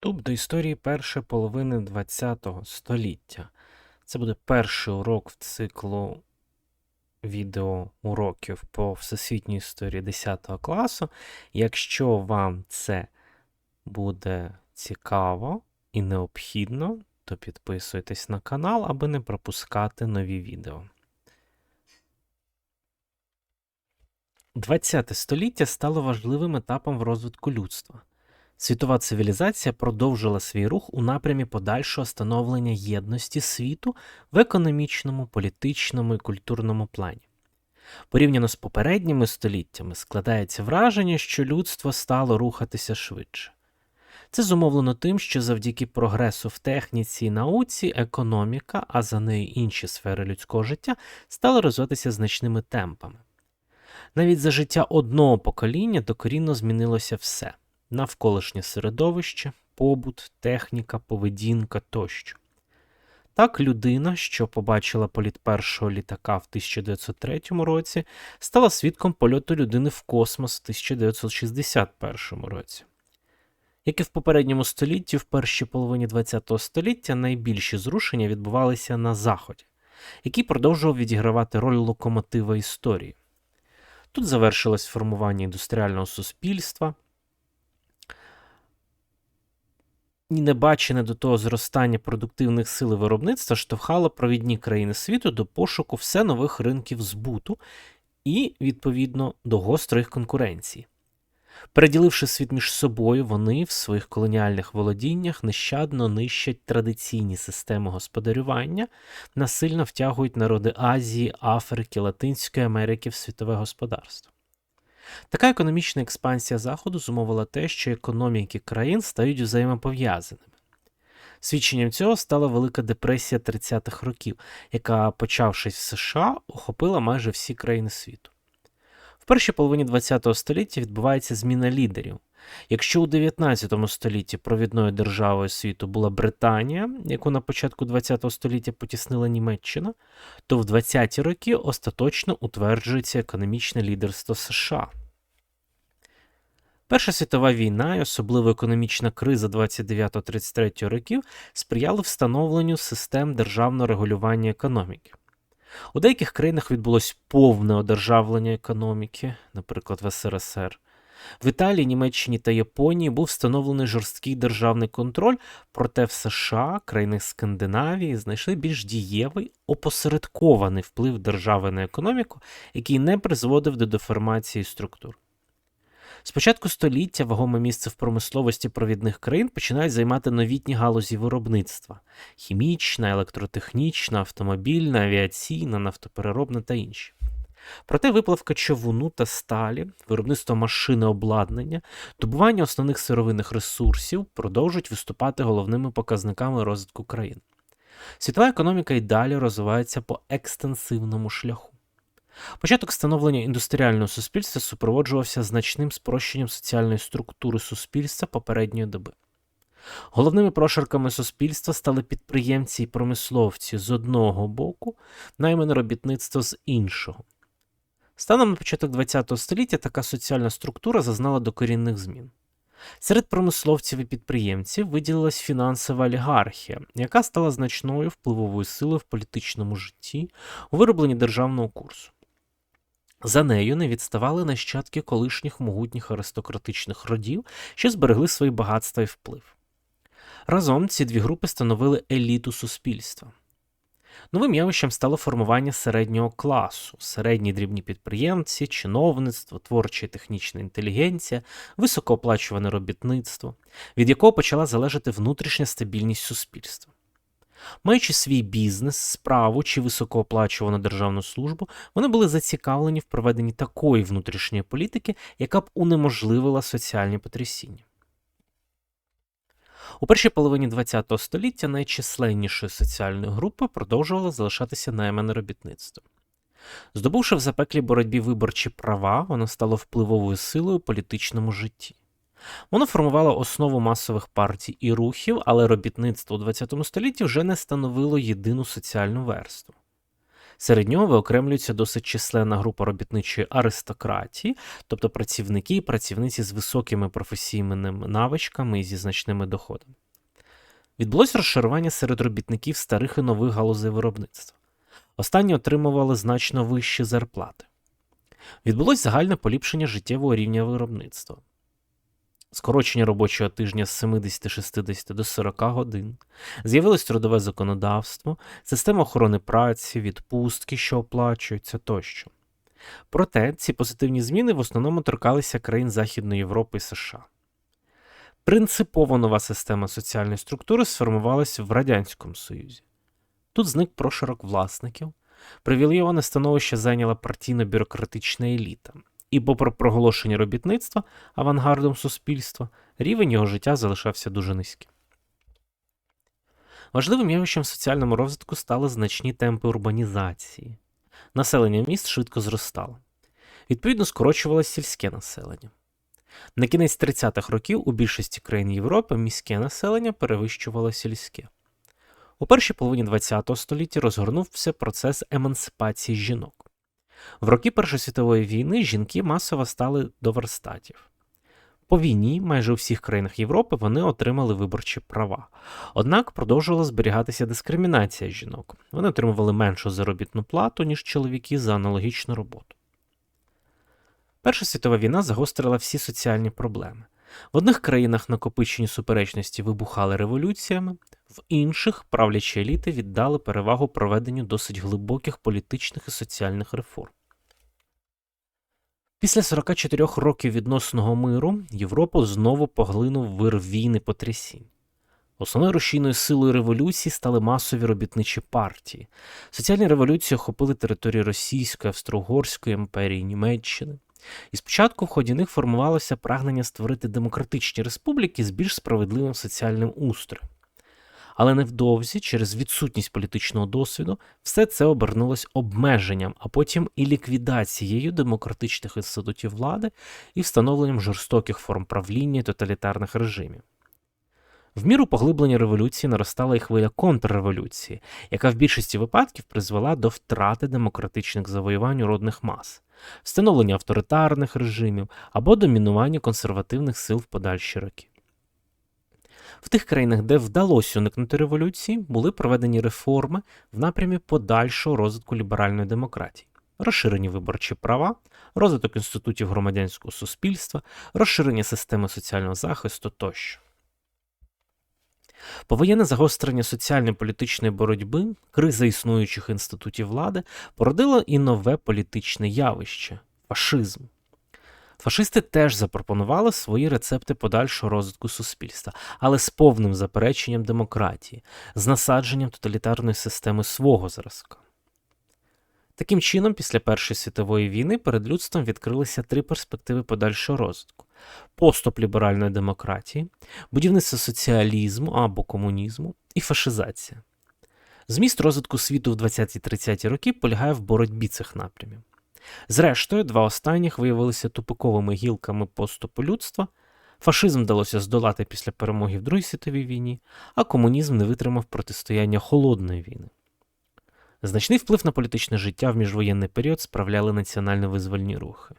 Вступ до історії першої половини ХХ століття. Це буде перший урок в циклу відеоуроків по всесвітній історії 10 класу. Якщо вам це буде цікаво і необхідно, то підписуйтесь на канал, аби не пропускати нові відео. 20 століття стало важливим етапом в розвитку людства. Світова цивілізація продовжила свій рух у напрямі подальшого становлення єдності світу в економічному, політичному і культурному плані. Порівняно з попередніми століттями складається враження, що людство стало рухатися швидше. Це зумовлено тим, що завдяки прогресу в техніці і науці економіка, а за нею інші сфери людського життя, стали розвиватися значними темпами. Навіть за життя одного покоління докорінно змінилося все навколишнє середовище, побут, техніка, поведінка тощо. Так, людина, що побачила політ першого літака в 1903 році, стала свідком польоту людини в космос в 1961 році. Як і в попередньому столітті, в першій половині ХХ століття найбільші зрушення відбувалися на Заході, який продовжував відігравати роль локомотива історії. Тут завершилось формування індустріального суспільства, і небачене до того зростання продуктивних сил виробництва штовхало провідні країни світу до пошуку все нових ринків збуту і, відповідно, до гострої конкуренції. Переділивши світ між собою, вони в своїх колоніальних володіннях нещадно нищать традиційні системи господарювання, насильно втягують народи Азії, Африки, Латинської Америки в світове господарство. Така економічна експансія Заходу зумовила те, що економіки країн стають взаємопов'язаними. Свідченням цього стала Велика депресія 30-х років, яка, почавшись в США, охопила майже всі країни світу. В першій половині ХХ століття відбувається зміна лідерів. Якщо у 19 столітті провідною державою світу була Британія, яку на початку ХХ століття потіснила Німеччина, то в 20-ті роки остаточно утверджується економічне лідерство США. Перша світова війна і особливо економічна криза 29-33 років сприяли встановленню систем державного регулювання економіки. У деяких країнах відбулось повне одержавлення економіки, наприклад, в СРСР. В Італії, Німеччині та Японії був встановлений жорсткий державний контроль, проте в США, країни Скандинавії знайшли більш дієвий опосередкований вплив держави на економіку, який не призводив до деформації структур. З початку століття вагоме місце в промисловості провідних країн починають займати новітні галузі виробництва: хімічна, електротехнічна, автомобільна, авіаційна, нафтопереробна та інші. Проте виплавка човуну та сталі, виробництво машини обладнання, добування основних сировинних ресурсів продовжують виступати головними показниками розвитку країн. Світова економіка і далі розвивається по екстенсивному шляху. Початок становлення індустріального суспільства супроводжувався значним спрощенням соціальної структури суспільства попередньої доби. Головними прошарками суспільства стали підприємці і промисловці з одного боку, наймане робітництво з іншого. Станом на початок ХХ століття така соціальна структура зазнала докорінних змін. Серед промисловців і підприємців виділилась фінансова олігархія, яка стала значною впливовою силою в політичному житті у виробленні державного курсу. За нею не відставали нащадки колишніх могутніх аристократичних родів, що зберегли свої багатства і вплив. Разом ці дві групи становили еліту суспільства. Новим явищем стало формування середнього класу, середні дрібні підприємці, чиновництво, творча і технічна інтелігенція, високооплачуване робітництво, від якого почала залежати внутрішня стабільність суспільства. Маючи свій бізнес, справу чи високооплачувану державну службу, вони були зацікавлені в проведенні такої внутрішньої політики, яка б унеможливила соціальні потрясіння. У першій половині ХХ століття найчисленнішою соціальною групою продовжувало залишатися наймане робітництво. Здобувши в запеклій боротьбі виборчі права, воно стало впливовою силою у політичному житті. Воно формувало основу масових партій і рухів, але робітництво у ХХ столітті вже не становило єдину соціальну верству. Серед нього виокремлюється досить численна група робітничої аристократії, тобто працівники і працівниці з високими професійними навичками і зі значними доходами. Відбулось розшарування серед робітників старих і нових галузей виробництва. Останні отримували значно вищі зарплати. Відбулось загальне поліпшення життєвого рівня виробництва скорочення робочого тижня з 70-60 до 40 годин, з'явилось трудове законодавство, система охорони праці, відпустки, що оплачуються тощо. Проте ці позитивні зміни в основному торкалися країн Західної Європи і США. Принципово нова система соціальної структури сформувалася в Радянському Союзі. Тут зник прошарок власників, привілейоване становище зайняла партійно-бюрократична еліта, і попри проголошення робітництва авангардом суспільства, рівень його життя залишався дуже низьким. Важливим явищем в соціальному розвитку стали значні темпи урбанізації. Населення міст швидко зростало. Відповідно, скорочувалося сільське населення. На кінець 30-х років у більшості країн Європи міське населення перевищувало сільське. У першій половині ХХ століття розгорнувся процес емансипації жінок. В роки Першої світової війни жінки масово стали до верстатів. По війні, майже у всіх країнах Європи, вони отримали виборчі права. Однак продовжувала зберігатися дискримінація жінок. Вони отримували меншу заробітну плату, ніж чоловіки за аналогічну роботу. Перша світова війна загострила всі соціальні проблеми. В одних країнах накопичені суперечності вибухали революціями, в інших правлячі еліти віддали перевагу проведенню досить глибоких політичних і соціальних реформ. Після 44 років відносного миру Європу знову поглинув вир війни потрясінь. Основною рушійною силою революції стали масові робітничі партії. Соціальні революції охопили території Російської, Австро-Угорської імперії, Німеччини. І спочатку в ході них формувалося прагнення створити демократичні республіки з більш справедливим соціальним устроєм. Але невдовзі, через відсутність політичного досвіду, все це обернулось обмеженням, а потім і ліквідацією демократичних інститутів влади і встановленням жорстоких форм правління тоталітарних режимів. В міру поглиблення революції наростала і хвиля контрреволюції, яка в більшості випадків призвела до втрати демократичних завоювань уродних мас, встановлення авторитарних режимів або домінування консервативних сил в подальші роки. В тих країнах, де вдалося уникнути революції, були проведені реформи в напрямі подальшого розвитку ліберальної демократії, розширені виборчі права, розвиток інститутів громадянського суспільства, розширення системи соціального захисту тощо. Повоєнне загострення соціально-політичної боротьби, криза існуючих інститутів влади породило і нове політичне явище фашизм. Фашисти теж запропонували свої рецепти подальшого розвитку суспільства, але з повним запереченням демократії, з насадженням тоталітарної системи свого зразка. Таким чином, після Першої світової війни перед людством відкрилися три перспективи подальшого розвитку: поступ ліберальної демократії, будівництво соціалізму або комунізму і фашизація. Зміст розвитку світу в 20-30 роки полягає в боротьбі цих напрямів. Зрештою, два останніх виявилися тупиковими гілками поступу людства. Фашизм вдалося здолати після перемоги в Другій світовій війні, а комунізм не витримав протистояння холодної війни. Значний вплив на політичне життя в міжвоєнний період справляли національно-визвольні рухи.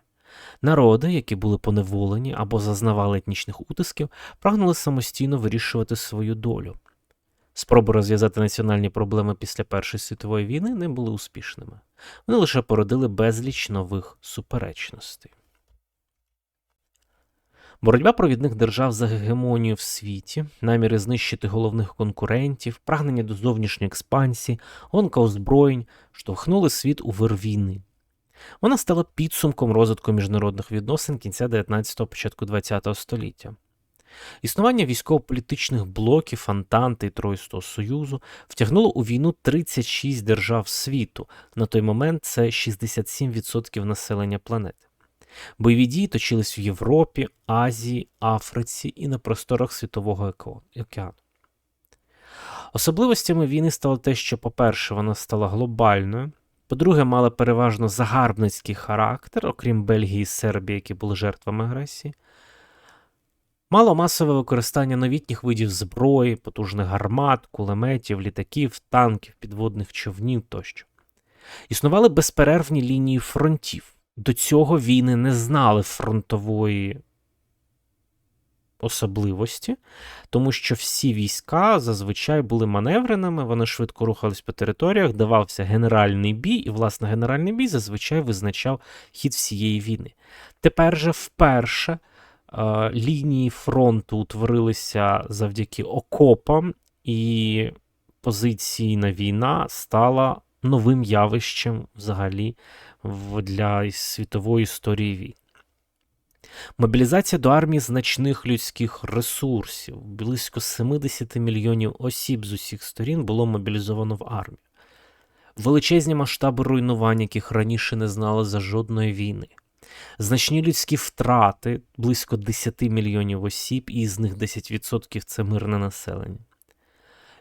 Народи, які були поневолені або зазнавали етнічних утисків, прагнули самостійно вирішувати свою долю. Спроби розв'язати національні проблеми після Першої світової війни не були успішними. Вони лише породили безліч нових суперечностей. Боротьба провідних держав за гегемонію в світі, наміри знищити головних конкурентів, прагнення до зовнішньої експансії, гонка озброєнь штовхнули світ у вир війни. Вона стала підсумком розвитку міжнародних відносин кінця 19-го початку 20-го століття. Існування військово-політичних блоків Антанти і Тройстого Союзу втягнуло у війну 36 держав світу. На той момент це 67% населення планети. Бойові дії точились в Європі, Азії, Африці і на просторах Світового океану. Особливостями війни стало те, що, по-перше, вона стала глобальною, по-друге, мала переважно загарбницький характер, окрім Бельгії і Сербії, які були жертвами агресії. Мало масове використання новітніх видів зброї, потужних гармат, кулеметів, літаків, танків, підводних човнів тощо. Існували безперервні лінії фронтів. До цього війни не знали фронтової особливості, тому що всі війська зазвичай були маневреними, вони швидко рухались по територіях, давався генеральний бій, і, власне, генеральний бій зазвичай визначав хід всієї війни. Тепер же вперше лінії фронту утворилися завдяки окопам, і позиційна війна стала новим явищем взагалі для світової історії війн. Мобілізація до армії значних людських ресурсів. Близько 70 мільйонів осіб з усіх сторін було мобілізовано в армію. Величезні масштаби руйнувань, яких раніше не знали за жодної війни. Значні людські втрати близько 10 мільйонів осіб, і з них 10% це мирне населення.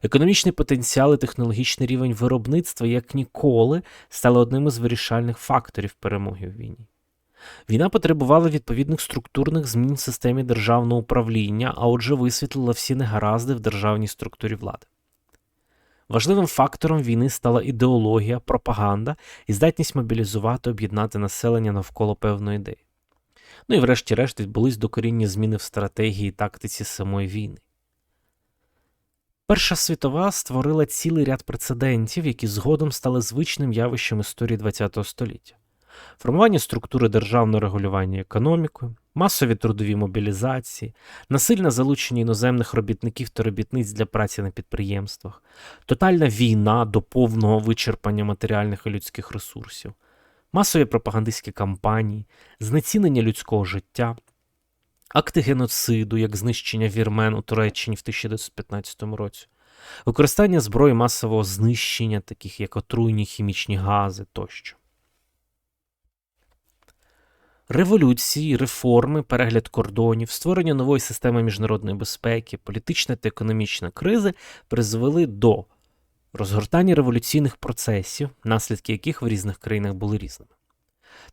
Економічний потенціал і технологічний рівень виробництва як ніколи стали одним із вирішальних факторів перемоги в війні. Війна потребувала відповідних структурних змін в системі державного управління, а отже, висвітлила всі негаразди в державній структурі влади. Важливим фактором війни стала ідеологія, пропаганда і здатність мобілізувати, об'єднати населення навколо певної ідеї. Ну і врешті-решт відбулись докорінні зміни в стратегії і тактиці самої війни. Перша світова створила цілий ряд прецедентів, які згодом стали звичним явищем історії ХХ століття формування структури державного регулювання економікою, масові трудові мобілізації, насильне залучення іноземних робітників та робітниць для праці на підприємствах, тотальна війна до повного вичерпання матеріальних і людських ресурсів, масові пропагандистські кампанії, знецінення людського життя. Акти геноциду, як знищення вірмен у Туреччині в 1915 році, використання зброї масового знищення, таких як отруйні хімічні гази тощо. Революції, реформи, перегляд кордонів, створення нової системи міжнародної безпеки, політична та економічна кризи призвели до розгортання революційних процесів, наслідки яких в різних країнах були різними.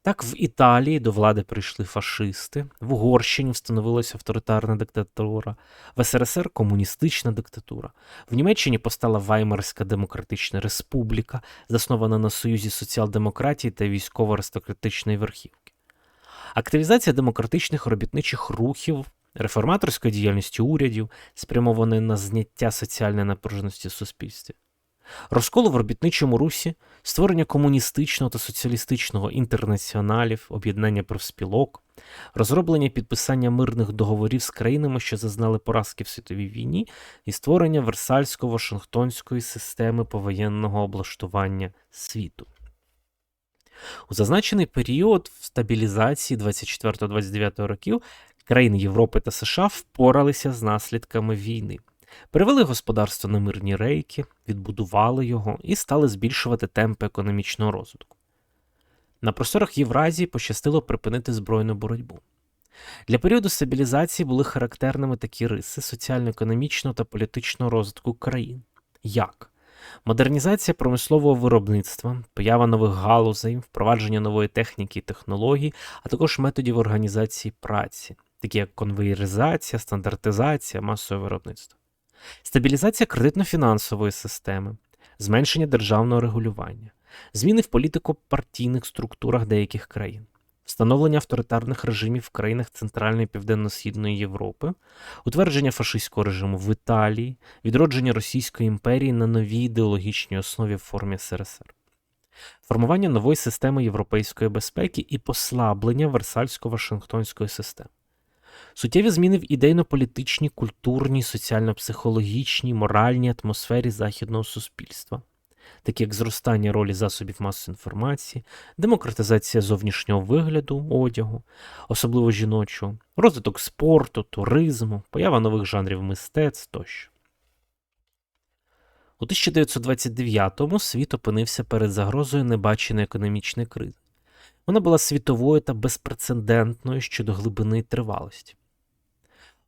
Так, в Італії до влади прийшли фашисти, в Угорщині встановилася авторитарна диктатура, в СРСР комуністична диктатура, в Німеччині постала Ваймарська демократична республіка, заснована на союзі соціал-демократії та військово-аристократичної верхівки. Активізація демократичних робітничих рухів, реформаторської діяльності урядів, спрямованої на зняття соціальної напруженості в суспільстві, розколу в робітничому русі, створення комуністичного та соціалістичного інтернаціоналів, об'єднання профспілок, розроблення підписання мирних договорів з країнами, що зазнали поразки в світовій війні, і створення Версальсько-Вашингтонської системи повоєнного облаштування світу. У зазначений період в стабілізації 24-29 років країни Європи та США впоралися з наслідками війни, перевели господарство на мирні рейки, відбудували його і стали збільшувати темпи економічного розвитку. На просторах Євразії пощастило припинити збройну боротьбу. Для періоду стабілізації були характерними такі риси соціально-економічного та політичного розвитку країн, як Модернізація промислового виробництва, поява нових галузей, впровадження нової техніки і технологій, а також методів організації праці, такі як конвейеризація, стандартизація, масове виробництво, стабілізація кредитно-фінансової системи, зменшення державного регулювання, зміни в політико-партійних структурах деяких країн встановлення авторитарних режимів в країнах Центральної і Південно-Східної Європи, утвердження фашистського режиму в Італії, відродження Російської імперії на новій ідеологічній основі в формі СРСР, формування нової системи європейської безпеки і послаблення Версальсько-Вашингтонської системи. Суттєві зміни в ідейно-політичній, культурній, соціально-психологічній, моральній атмосфері західного суспільства такі як зростання ролі засобів масової інформації, демократизація зовнішнього вигляду одягу, особливо жіночого, розвиток спорту, туризму, поява нових жанрів мистецтв тощо. У 1929-му світ опинився перед загрозою небаченої економічної кризи. Вона була світовою та безпрецедентною щодо глибини і тривалості.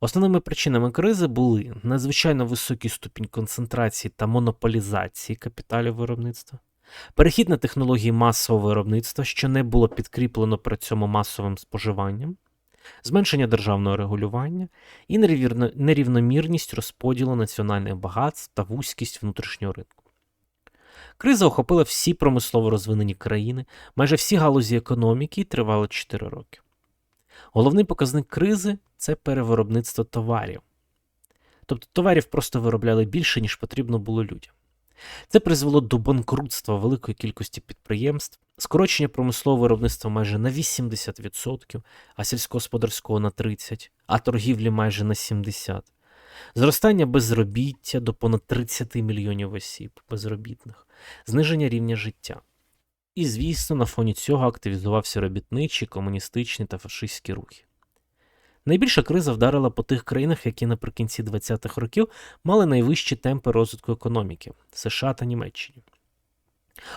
Основними причинами кризи були надзвичайно високий ступінь концентрації та монополізації капіталів виробництва, перехід на технології масового виробництва, що не було підкріплено при цьому масовим споживанням, зменшення державного регулювання і нерівномірність розподілу національних багатств та вузькість внутрішнього ринку. Криза охопила всі промислово розвинені країни, майже всі галузі економіки і тривала 4 роки. Головний показник кризи це перевиробництво товарів. Тобто товарів просто виробляли більше, ніж потрібно було людям. Це призвело до банкрутства великої кількості підприємств, скорочення промислового виробництва майже на 80%, а сільськогосподарського на 30%, а торгівлі майже на 70%. Зростання безробіття до понад 30 мільйонів осіб безробітних, зниження рівня життя. І, звісно, на фоні цього активізувався робітничі, комуністичні та фашистські рухи. Найбільша криза вдарила по тих країнах, які наприкінці 20-х років мали найвищі темпи розвитку економіки США та Німеччині.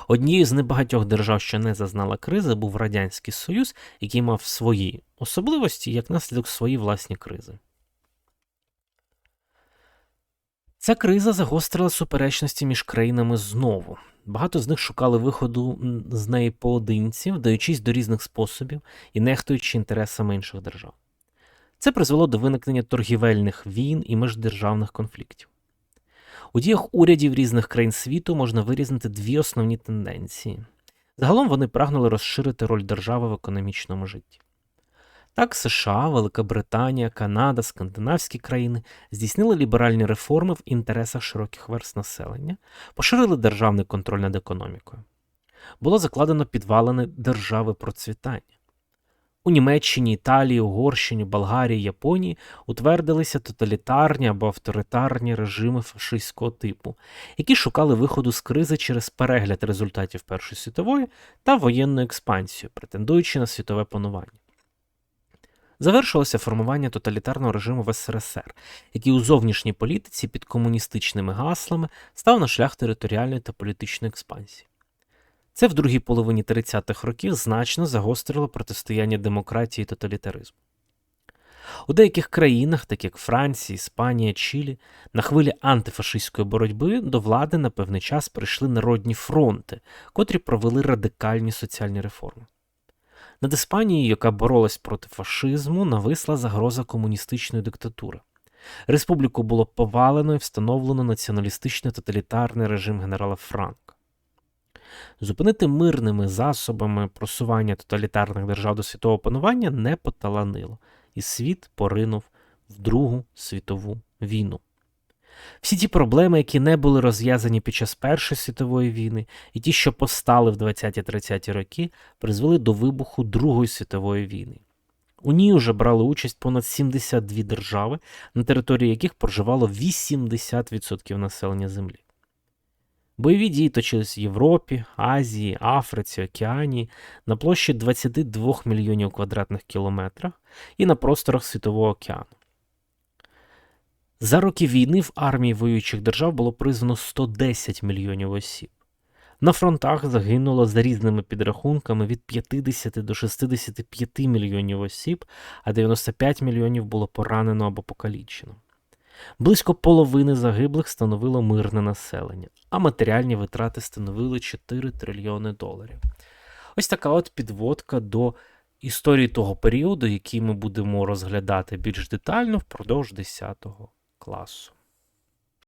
Однією з небагатьох держав, що не зазнала кризи, був Радянський Союз, який мав свої особливості як наслідок свої власні кризи. Ця криза загострила суперечності між країнами знову. Багато з них шукали виходу з неї поодинці, вдаючись до різних способів і нехтуючи інтересами інших держав. Це призвело до виникнення торгівельних війн і міждержавних конфліктів. У діях урядів різних країн світу можна вирізнити дві основні тенденції. Загалом вони прагнули розширити роль держави в економічному житті. Так, США, Велика Британія, Канада, скандинавські країни здійснили ліберальні реформи в інтересах широких верст населення, поширили державний контроль над економікою. Було закладено підвалини держави процвітання. У Німеччині, Італії, Угорщині, Болгарії, Японії утвердилися тоталітарні або авторитарні режими фашистського типу, які шукали виходу з кризи через перегляд результатів Першої світової та воєнну експансію, претендуючи на світове панування. Завершилося формування тоталітарного режиму в СРСР, який у зовнішній політиці під комуністичними гаслами став на шлях територіальної та політичної експансії. Це в другій половині 30-х років значно загострило протистояння демократії і тоталітаризму. У деяких країнах, таких як Франція, Іспанія, Чилі, на хвилі антифашистської боротьби до влади на певний час прийшли народні фронти, котрі провели радикальні соціальні реформи. Над Іспанією, яка боролась проти фашизму, нависла загроза комуністичної диктатури. Республіку було повалено і встановлено націоналістичний тоталітарний режим генерала Франка. Зупинити мирними засобами просування тоталітарних держав до світового панування не поталанило, і світ поринув в Другу світову війну. Всі ті проблеми, які не були розв'язані під час Першої світової війни, і ті, що постали в 20-30-ті роки, призвели до вибуху Другої світової війни. У ній вже брали участь понад 72 держави, на території яких проживало 80% населення Землі. Бойові дії точились в Європі, Азії, Африці, Океанії на площі 22 мільйонів квадратних кілометрах і на просторах Світового океану. За роки війни в армії воюючих держав було призвано 110 мільйонів осіб. На фронтах загинуло за різними підрахунками від 50 до 65 мільйонів осіб, а 95 мільйонів було поранено або покалічено. Близько половини загиблих становило мирне населення, а матеріальні витрати становили 4 трильйони доларів. Ось така от підводка до історії того періоду, який ми будемо розглядати більш детально впродовж 10 класу.